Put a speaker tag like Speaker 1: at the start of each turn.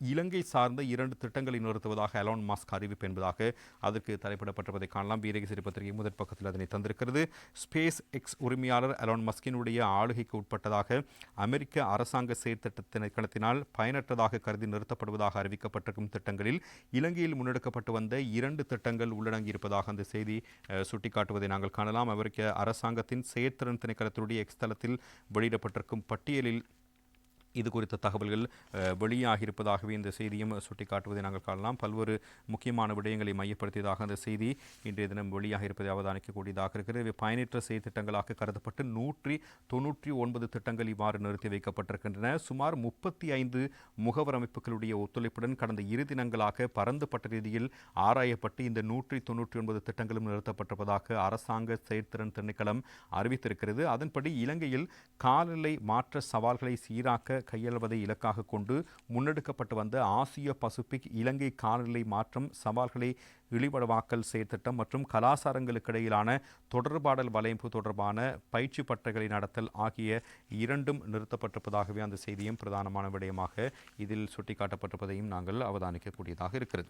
Speaker 1: இலங்கை சார்ந்த இரண்டு திட்டங்களை நிறுத்துவதாக அலான் மாஸ்க் அறிவிப்பு என்பதாக அதற்கு தலைப்பிடப்பட்டிருப்பதை காணலாம். வீரகேசரி பத்திரிகை முதற் பக்கத்தில் அதனை தந்திருக்கிறது. ஸ்பேஸ் எக்ஸ் உரிமையாளர் அலான் மஸ்கினுடைய ஆளுகைக்கு உட்பட்டதாக அமெரிக்க அரசாங்க செயற்திட்ட திணைக்களத்தினால் பயனற்றதாக கருதி நிறுத்தப்படுவதாக அறிவிக்கப்பட்டிருக்கும் திட்டங்களில் இலங்கையில் முன்னெடுக்கப்பட்டு வந்த இரண்டு திட்டங்கள் உள்ளடங்கியிருப்பதாக அந்த செய்தி சுட்டிக்காட்டுவதை நாங்கள் காணலாம். அமெரிக்க அரசாங்கத்தின் செயற்திறன் திணைக்களத்தினுடைய எக்ஸ் தளத்தில் வெளியிடப்பட்டிருக்கும் பட்டியலில் இது குறித்த தகவல்கள் வெளியாகியிருப்பதாகவே இந்த செய்தியும் சுட்டிக்காட்டுவதை நாங்கள் காணலாம். பல்வேறு முக்கியமான விடயங்களை மையப்படுத்தியதாக அந்த செய்தி இன்றைய தினம் வெளியாக இருப்பதை அவதானிக்கக்கூடியதாக இருக்கிறது. இவை பயனற்ற செயற்திட்டங்களாக கருதப்பட்டு நூற்றி தொன்னூற்றி ஒன்பது திட்டங்கள் இவ்வாறு நிறுத்தி வைக்கப்பட்டிருக்கின்றன. சுமார் முப்பத்தி ஐந்து முகவர் அமைப்புகளுடைய ஒத்துழைப்புடன் கடந்த இரு தினங்களாக பரந்துபட்ட ரீதியில் ஆராயப்பட்டு இந்த நூற்றி தொன்னூற்றி ஒன்பது திட்டங்களும் நிறுத்தப்பட்டிருப்பதாக அரசாங்க செயற்திறன் திணைக்களம் அறிவித்திருக்கிறது. அதன்படி இலங்கையில் காலநிலை மாற்ற சவால்களை சீராக்க கையாள்வதை இலக்காக கொண்டு முன்னெடுக்கப்பட்டு வந்த ஆசிய பசிபிக் இலங்கை காலநிலை மாற்றம் சவால்களை இழிவடவாக்கல் செயற்திட்டம் மற்றும் கலாசாரங்களுக்கு இடையிலான தொடர்பாடல் வலைப்பு தொடர்பான பயிற்சி பட்டைகளை நடத்தல் ஆகிய இரண்டும் நிறுத்தப்பட்டிருப்பதாகவே அந்த செய்தியும் பிரதானமான விடயமாக இதில் சுட்டிக்காட்டப்பட்டிருப்பதையும் நாங்கள் அவதானிக்கக்கூடியதாக இருக்கிறது.